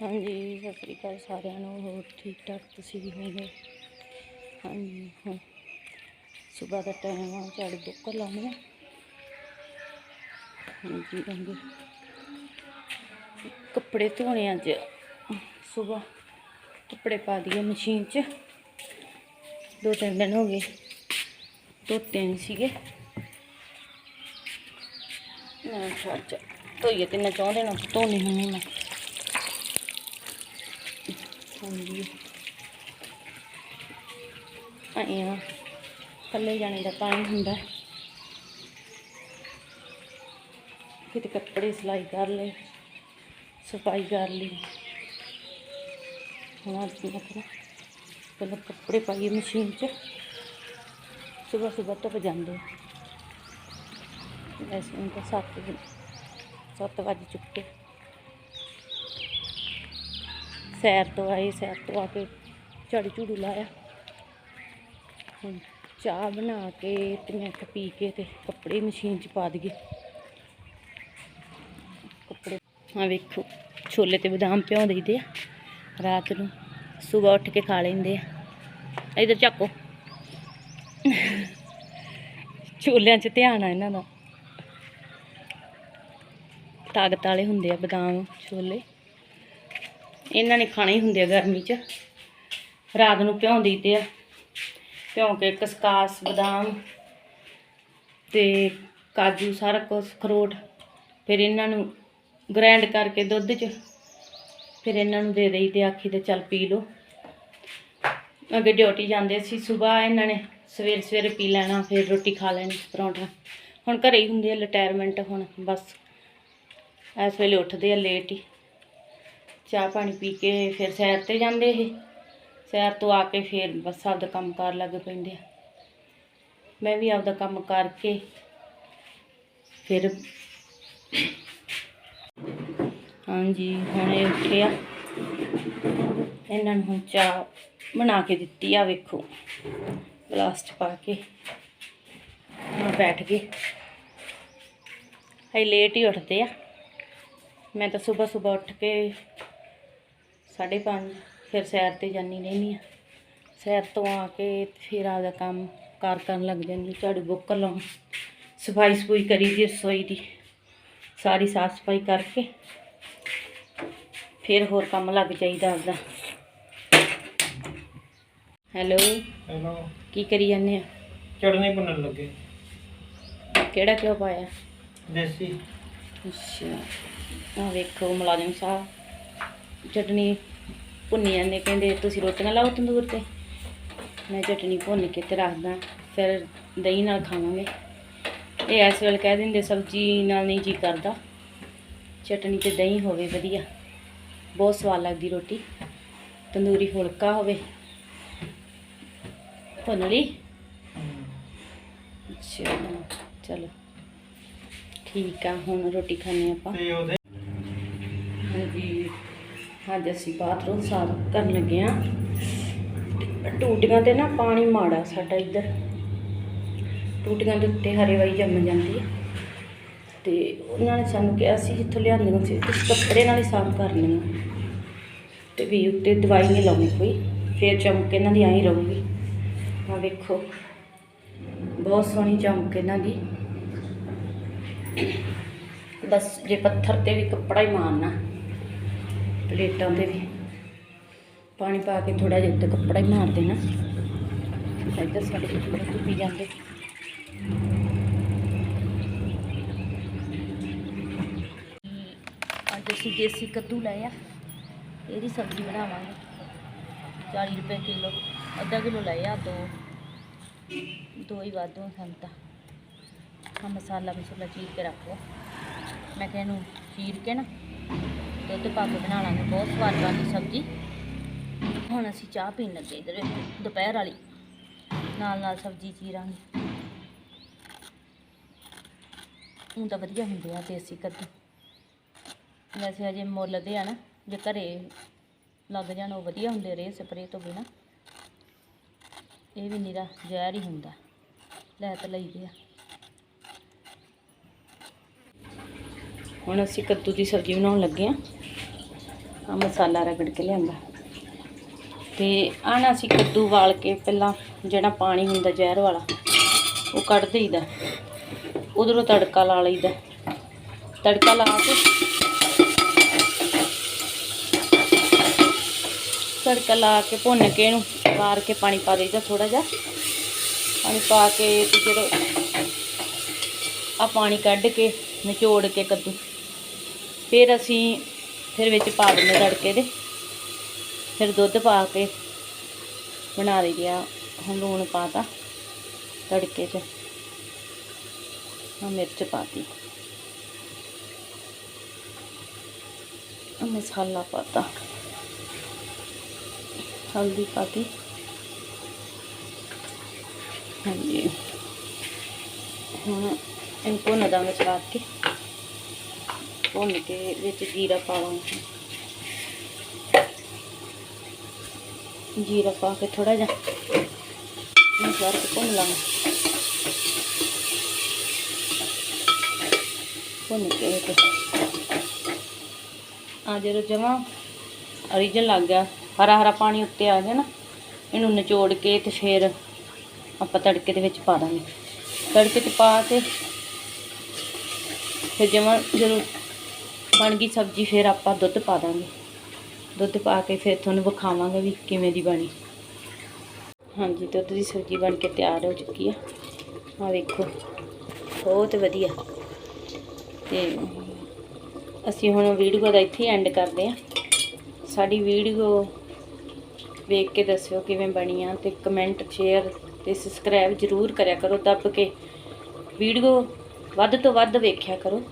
ਹਾਂਜੀ, ਸਤਿ ਸ੍ਰੀ ਅਕਾਲ ਸਾਰਿਆਂ ਨੂੰ, ਹੋਰ ਠੀਕ ਠਾਕ ਤੁਸੀਂ ਵੀ ਹੋਗੇ ਹਾਂਜੀ, ਹਾਂ। ਸਵੇਰ ਦਾ ਟਾਈਮ ਆ ਝਾੜੂ ਬੁੱਕਰ ਲਾਉਣੀ ਆ ਹਾਂਜੀ ਹਾਂਜੀ। ਕੱਪੜੇ ਧੋਣੇ ਅੱਜ। ਸਵੇਰ ਕੱਪੜੇ ਪਾ ਦਈਏ ਮਸ਼ੀਨ 'ਚ। ਦੋ ਤਿੰਨ ਦਿਨ ਹੋ ਗਏ, ਧੋਤੇ ਨਹੀਂ ਸੀਗੇ। ਮੈਂ ਕਿਹਾ ਧੋਈਏ ਤੇ ਨਾ ਚਾਹੁੰਦੇ ਨਾ ਧੋਣੀ ਹੁੰਨੀ ਮੈਂ। ਹਾਂਜੀ ਆਇਆ ਕੱਲੇ ਜਾਣੇ ਦਾ ਟਾਈਮ ਹੁੰਦਾ ਹੈ। ਕਿਤੇ ਕੱਪੜੇ ਸਿਲਾਈ ਕਰ ਲਏ, ਸਫ਼ਾਈ ਕਰ ਲਈ। ਹੁਣ ਅੱਜ ਮੈਂ ਪਹਿਲਾਂ ਕੱਪੜੇ ਪਾਈਏ ਮਸ਼ੀਨ 'ਚ। ਸਵੇਰ ਸਵੇਰ ਧੁੱਪ ਜਾਂਦੇ ਆ। ਵੈਸੇ ਹੁਣ ਤਾਂ ਸੱਤ ਵਜੇ- ਸੱਤ ਵੱਜ ਚੁੱਕੇ। ਸੈਰ ਤੋਂ ਆਏ, ਸੈਰ ਤੋਂ ਆ ਕੇ ਝਾੜੂ ਝੂੜੂ ਲਾਇਆ। ਹੁਣ ਚਾਹ ਬਣਾ ਕੇ ਤੇ ਮੈਂ ਕਿਹਾ ਪੀ ਕੇ ਤੇ ਕੱਪੜੇ ਮਸ਼ੀਨ 'ਚ ਪਾ ਦਈਏ। ਕੱਪੜੇ ਹਾਂ ਵੇਖੋ, ਛੋਲੇ ਤੇ ਬਦਾਮ ਭਿਉਂ ਦਈਦੇ ਆ। ਰਾਤ ਨੂੰ ਸਵੇਰ ਉੱਠ ਕੇ ਖਾ ਲੈਂਦੇ ਆ। ਇਧਰ ਚੱਕੋ। ਛੋਲਿਆਂ 'ਚ ਧਿਆਨ ਆ ਇਹਨਾਂ ਦਾ। ਤਾਕਤ ਵਾਲੇ ਹੁੰਦੇ ਆ ਬਦਾਮ, ਛੋਲੇ। ਇਹਨਾਂ ਨੇ ਖਾਣੇ ਹੀ ਹੁੰਦੇ ਆ ਗਰਮੀ 'ਚ। ਰਾਤ ਨੂੰ ਭਿਉਂ ਦਈਦੇ ਆ। ਭਿਉਂ ਕੇ ਕਸਕਾਸ, ਬਦਾਮ ਤੇ ਕਾਜੂ, ਸਾਰਾ ਕੁਝ ਖਰੋਟ। ਫਿਰ ਇਹਨਾਂ ਨੂੰ ਗ੍ਰਾਈਂਡ ਕਰਕੇ ਦੁੱਧ 'ਚ। ਫਿਰ ਇਹਨਾਂ ਨੂੰ ਦੇ ਦੇਈਦੇ ਆਖੀ ਤੇ ਚੱਲ ਪੀ ਲਓ। ਅੱਗੇ ਡਿਊਟੀ ਜਾਂਦੇ ਸੀ ਸਵੇਰ ਇਹਨਾਂ ਨੇ ਸਵੇਰ ਸਵੇਰੇ ਪੀ ਲੈਣਾ, ਫਿਰ ਰੋਟੀ ਖਾ ਲੈਣੀ ਪਰੌਂਠਾ। ਹੁਣ ਘਰੇ ਹੀ ਹੁੰਦੇ ਆ ਰਿਟਾਇਰਮੈਂਟ ਹੁਣ ਬਸ। ਇਸ ਵੇਲੇ ਉੱਠਦੇ ਆ ਲੇਟ ਹੀ। ਚਾਹ ਪਾਣੀ ਪੀ ਕੇ ਫਿਰ ਸੈਰ ਤੇ ਜਾਂਦੇ ਇਹ। ਸੈਰ ਤੋਂ ਆ ਕੇ ਫਿਰ ਬਸ ਆਪਦਾ ਕੰਮ ਕਾਰ ਲੱਗ ਪੈਂਦੇ ਆ। ਮੈਂ ਵੀ ਆਪਦਾ ਕੰਮ ਕਰਕੇ ਫਿਰ ਹਾਂਜੀ, ਹੁਣ ਇਹ ਉੱਠੇ ਆ। ਇਹਨਾਂ ਨੂੰ ਹੁਣ ਚਾਹ ਬਣਾ ਕੇ ਦਿੱਤੀ ਆ, ਵੇਖੋ। ਗਲਾਸ 'ਚ ਪਾ ਕੇ। ਹੁਣ ਬੈਠ ਗਏ। ਹਈ ਲੇਟ ਹੀ ਉੱਠਦੇ ਆ। ਮੈਂ ਤਾਂ ਸਵੇਰ ਸਵੇਰ ਉੱਠ ਕੇ ਸਾਢੇ ਪੰਜ ਫਿਰ ਸੈਰ ਤੇ ਜਾਨੀ ਰਹਿੰਦੀ ਆ ਸੈਰ ਤੋਂ ਆ ਕੇ ਫਿਰ ਆਪਦਾ ਕੰਮ ਕਾਰ ਕਰਨ ਲੱਗ ਜਾਂਦੀ ਝਾੜੂ ਬੁੱਕ ਲਾਉਣ। ਸਫ਼ਾਈ ਸਫੂਈ ਕਰੀ ਦੀ ਰਸੋਈ ਦੀ ਸਾਰੀ ਸਾਫ਼ ਸਫ਼ਾਈ ਕਰਕੇ। ਫਿਰ ਹੋਰ ਕੰਮ ਲੱਗ ਜਾਈਦਾ ਆਪਦਾ। Hello hello. ਕੀ ਕਰੀ ਜਾਂਦੇ ਆ ਚਟਨੀ ਬਣਨ ਲੱਗੇ। ਕਿਹੜਾ ਕਿਉਂ ਪਾਇਆ? ਦੇਸੀ। ਅੱਛਾ। ਆ ਵੇਖੋ ਮੁਲਾਜ਼ਮ ਸਾਹਿਬ। ਚਟਨੀ ਭੁੰਨੀ ਜਾਂਦੇ ਕਹਿੰਦੇ ਤੁਸੀਂ ਰੋਟੀਆਂ ਲਾਓ ਤੰਦੂਰ ਤੇ। ਮੈਂ ਚਟਨੀ ਭੁੰਨ ਕੇ ਤੇ ਰੱਖਦਾ ਫਿਰ ਦਹੀਂ ਨਾਲ ਖਾਵਾਂਗੇ। ਇਹ ਇਸ ਵੇਲੇ ਕਹਿ ਦਿੰਦੇ ਸਬਜ਼ੀ ਨਾਲ ਨਹੀਂ ਜੀ ਕਰਦਾ। ਚਟਨੀ ਤੇ ਦਹੀਂ ਹੋਵੇ ਵਧੀਆ। ਬਹੁਤ ਸਵਾਦ ਲੱਗਦੀ ਰੋਟੀ। ਤੰਦੂਰੀ ਫੁਲਕਾ ਹੋਵੇ। ਭੁੰਨ ਲਈ? ਚਲੋ। ਠੀਕ ਆ ਹੁਣ ਰੋਟੀ ਖਾਣੇ ਆਪਾਂ। ਹਾਂਜੀ। ਅੱਜ ਅਸੀਂ ਬਾਥਰੂਮ ਸਾਫ਼ ਕਰਨ ਲੱਗੇ ਆ ਟੂਟੀਆਂ ਤੇ ਨਾ ਪਾਣੀ ਮਾੜਾ ਸਾਡਾ ਇੱਧਰ। ਟੂਟੀਆਂ ਦੇ ਉੱਤੇ ਹਰੇ ਵਾਈ ਜੰਮ ਜਾਂਦੀ ਹੈ। ਤੇ ਉਹਨਾਂ ਨੇ ਸਾਨੂੰ ਕਿਹਾ ਅਸੀਂ ਜਿੱਥੋਂ ਲਿਆਂਦੇ ਲਿਆਂਦੀਆਂ ਸੀ, ਤੁਸੀਂ ਕੱਪੜੇ ਨਾਲ ਹੀ ਸਾਫ਼ ਕਰਨੀਆਂ ਤੇ ਵੀ ਉੱਤੇ ਦਵਾਈ ਨਹੀਂ ਲਾਉਣੀ ਕੋਈ, ਫੇਰ ਚਮਕ ਇਹਨਾਂ ਦੀ ਆਈ ਰਹੂਗੀ। ਆ ਵੇਖੋ, ਬਹੁਤ ਸੋਹਣੀ ਚਮਕ ਇਹਨਾਂ ਦੀ। ਬਸ ਜੇ ਪੱਥਰ ਤੇ ਵੀ ਕੱਪੜਾ ਹੀ ਮਾਰਨਾ। ਪਲੇਟਾਂ ਤੇ ਵੀ। ਪਾਣੀ ਪਾ ਕੇ ਥੋੜਾ ਜਿਹਾ ਉੱਤੇ ਕੱਪੜਾ ਹੀ ਮਾਰ ਦੇਣਾ। ਇੱਧਰ ਸਾਡੇ ਕੱਪੜੇ ਧੁੱਪੀ ਜਾਂਦੇ। ਅੱਜ ਅਸੀਂ ਦੇਸੀ ਕੱਦੂ ਲਏ ਆ। ਇਹਦੀ ਸਬਜ਼ੀ ਬਣਾਵਾਂਗੇ। 40 ਰੁਪਏ ਕਿਲੋ। ਅੱਧਾ ਕਿਲੋ ਲਏ ਆ, ਦੋ। ਦੋ ਹੀ ਵਾਧੂ ਆ ਸਾਨੂੰ ਤਾਂ। ਆ ਮਸਾਲਾ ਮਸੂਲਾ ਚੀਰ ਕੇ ਰੱਖੋ। ਮੈਂ ਕਿਹਾ ਇਹਨੂੰ ਚੀਰ ਕੇ ਨਾ ਦੁੱਧ ਪਾ ਕੇ ਬਣਾ ਲਾਂਗੇ, ਬਹੁਤ ਸਵਾਦ ਬਣਦੀ ਸਬਜ਼ੀ। ਹੁਣ ਅਸੀਂ ਚਾਹ ਪੀਣ ਲੱਗੇ ਇਧਰ, ਦੁਪਹਿਰ ਵਾਲੀ। ਨਾਲ ਨਾਲ ਸਬਜ਼ੀ ਚੀਰਾਂਗੇ। ਹੁਣ ਤਾਂ ਵਧੀਆ ਹੁੰਦੇ ਆ ਦੇਸੀ ਕੱਦੂ। ਵੈਸੇ ਅਜੇ ਮੁੱਲ ਦੇ ਆ ਨਾ, ਜੇ ਘਰੇ ਲੱਗ ਜਾਣ ਉਹ ਵਧੀਆ ਹੁੰਦੇ ਰੇ ਸਪਰੇ ਤੋਂ ਬਿਨਾ। ਇਹ ਵੀ ਨਿਰਾ ਜ਼ਹਿਰ ਹੀ ਹੁੰਦਾ ਲੈ ਤਾਂ ਲਈਦੇ ਆ। ਹੁਣ ਅਸੀਂ ਕੱਦੂ ਦੀ ਸਬਜ਼ੀ ਬਣਾਉਣ ਲੱਗੇ ਆ। ਆ ਮਸਾਲਾ ਰਗੜ ਕੇ ਲਿਆਂਦਾ। ਤੇ ਆਹ ਨਾ ਅਸੀਂ ਕੱਦੂ ਵਾਲ ਕੇ ਪਹਿਲਾਂ ਜਿਹੜਾ ਪਾਣੀ ਹੁੰਦਾ ਜ਼ਹਿਰ ਵਾਲਾ, ਉਹ ਕੱਢ ਦੇਈਦਾ। ਉਧਰੋਂ ਤੜਕਾ ਲਾ ਲਈਦਾ। ਤੜਕਾ ਲਾ ਕੇ ਤੜਕਾ ਲਾ ਕੇ ਭੁੰਨ ਕੇ ਇਹਨੂੰ ਵਾਰ ਕੇ ਪਾਣੀ ਪਾ ਦੇਈਦਾ ਥੋੜਾ ਜਿਹਾ। ਪਾਣੀ ਪਾ ਕੇ ਤੇ ਜਦੋਂ ਆ ਪਾਣੀ ਕੱਢ ਕੇ ਨਿਚੋੜ ਕੇ ਕੱਦੂ। ਫਿਰ ਅਸੀਂ ਫਿਰ ਵਿੱਚ ਪਾ ਦਿੰਦੇ ਤੜਕੇ ਦੇ। ਫਿਰ ਦੁੱਧ ਪਾ ਕੇ ਬਣਾ ਲਈ ਆ, ਹੁਣ ਲੂਣ ਪਾਤਾ ਤੜਕੇ 'ਚ। ਆ ਮਿਰਚ ਪਾਤੀ ਆ ਮਸਾਲਾ ਪਾਤਾ ਹਲਦੀ ਪਾਤੀ ਹਾਂਜੀ। ਹੁਣ ਇਹਨੂੰ ਭੁੰਨ ਦਾਂਗੇ ਚਲਾ ਕੇ। ਭੁੰਨ ਕੇ ਵਿੱਚ ਜੀਰਾ ਪਾ ਲਵਾਂਗੇ ਜੀਰਾ ਪਾ ਕੇ ਥੋੜਾ ਜਿਹਾ ਇਹਨੂੰ ਭੁੰਨ ਲਾਂਗੇ। ਭੁੰਨ ਕੇ ਤੇ। ਆ ਜਦੋਂ ਜਮਾ ਅਰੀਜਨ ਲੱਗ ਗਿਆ, ਹਰਾ ਹਰਾ ਪਾਣੀ ਉੱਤੇ ਆ ਗਿਆ ਨਾ, ਇਹਨੂੰ ਨਿਚੋੜ ਕੇ ਤੇ ਫਿਰ ਆਪਾਂ ਤੜਕੇ ਦੇ ਵਿੱਚ ਪਾ ਦਾਂਗੇ। ਤੜਕੇ 'ਚ ਪਾ ਕੇ ਫਿਰ ਜਮਾ ਜਦੋਂ ਬਣ ਗਈ ਸਬਜ਼ੀ, ਫਿਰ ਆਪਾਂ ਦੁੱਧ ਪਾ ਦਾਂਗੇ। ਦੁੱਧ ਪਾ ਕੇ ਫਿਰ ਤੁਹਾਨੂੰ ਵਿਖਾਵਾਂਗੇ ਵੀ ਕਿਵੇਂ ਦੀ ਬਣੀ। ਹਾਂਜੀ, ਦੁੱਧ ਦੀ ਸਬਜ਼ੀ ਬਣ ਕੇ ਤਿਆਰ ਹੋ ਚੁੱਕੀ ਆ। ਆ ਵੇਖੋ, ਬਹੁਤ ਵਧੀਆ। ਤੇ ਅਸੀਂ ਹੁਣ ਵੀਡੀਓ ਦਾ ਇੱਥੇ ਐਂਡ ਕਰਦੇ ਆ। ਸਾਡੀ ਵੀਡੀਓ ਵੇਖ ਕੇ ਦੱਸਿਓ ਕਿਵੇਂ ਬਣੀ ਆ ਤੇ ਕਮੈਂਟ ਸ਼ੇਅਰ ਤੇ ਸਬਸਕ੍ਰਾਈਬ ਜ਼ਰੂਰ ਕਰਿਆ ਕਰੋ। ਦੱਬ ਕੇ ਵੀਡੀਓ ਵੱਧ ਤੋਂ ਵੱਧ ਵੇਖਿਆ ਕਰੋ।